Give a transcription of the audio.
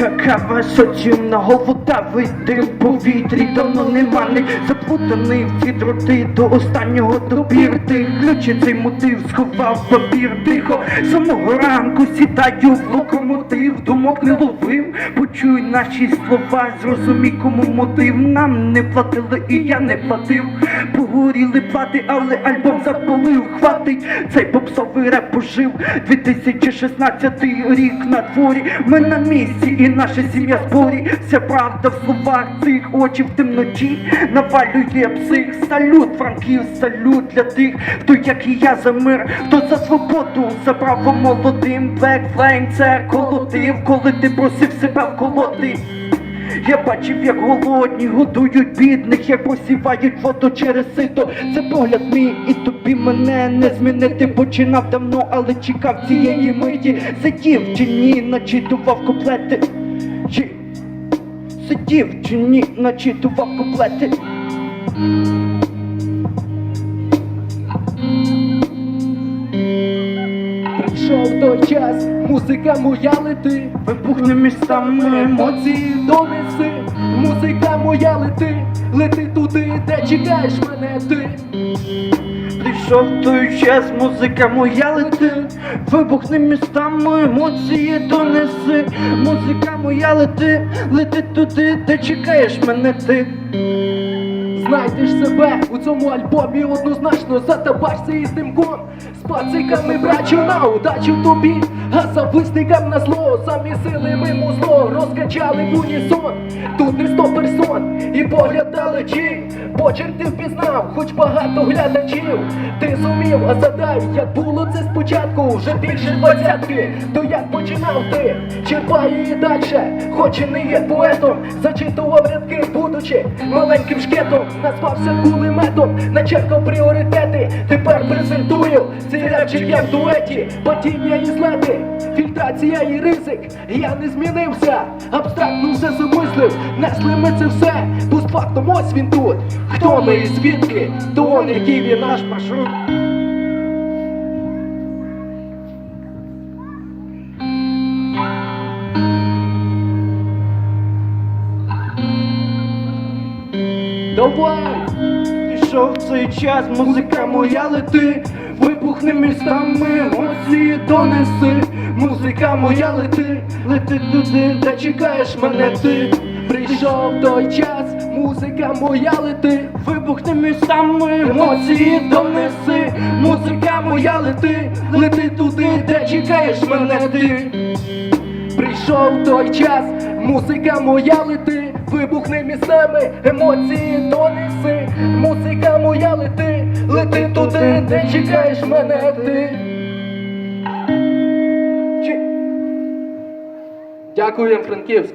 Кава соціум на голову давить дим повітрі Давно нема не заплутаний в ці дроти До останнього добір ти ключі цей мотив сховав папір. Тихо Самого ранку сідаю в локомотив. Думок не ловив, почуй наші слова Зрозумій, кому мотив. Нам не платили і я не платив. Погоріли плати, але альбом запалив. Хватить, цей попсовий реп пожив 2016 рік на дворі. Ми на місці і наша сім'я зборі Вся правда в словах цих очі в темноті Навалює псих Салют, франків, салют для тих Хто як і я за мир, хто за свободу За право молодим Black Flame це колотив Коли ти просив себе вколоти я бачив, як голодні годують бідних, як посівають воду через сито. Це погляд мій, і тобі мене не змінити. Починав давно, але чекав цієї миті. Сидів чи ні, начитував куплети. Чи сидів чи ні, начитував куплети. Прийшов той час, музика моя лети, Вибухне містами емоції. емоції донеси, музика моя лети, лети туди, де чекаєш мене ти. Прийшов той час, музика моя лети, вибухне містами, емоції донеси, музика моя лети, лети туди, де чекаєш мене ти. Знайдеш себе у цьому альбомі однозначно затабашся із димком З пациками брачу на удачу тобі, а зависникам на зло Самі сили ми музло розкачали в унісон. Тут не і погляд далечі Почерк ти впізнав, хоч багато глядачів. Ти зумів, а задай, як було це спочатку. Вже більше двадцятки, то як починав ти? Черпай її дальше, хоч і не є поетом. Зачитував рядки, будучи маленьким шкетом. Назвався кулеметом, начеркав пріоритети. Тепер презентую цей репчик як в дуеті Падіння і злети, фільтрація і ризик. Я не змінився, абстрактно все замислив. Несли ми це все, постфактом ось він тут. Хто ми і звідки, то он який він наш маршрут? Давай! Пішов цей час, музика моя лети, вибухне містами, емоції донеси, музика моя лети, лети туди, де чекаєш мене ти. Прийшов той час, музика моя лети, Вибухне містами, емоції донеси, музика моя лети, лети туди, де чекаєш мене ти. прийшов той час, музика моя лети, вибухне місцями, емоції донеси, музика моя лети, лети туди, де чекаєш мене ти. Дякую, Франківськ.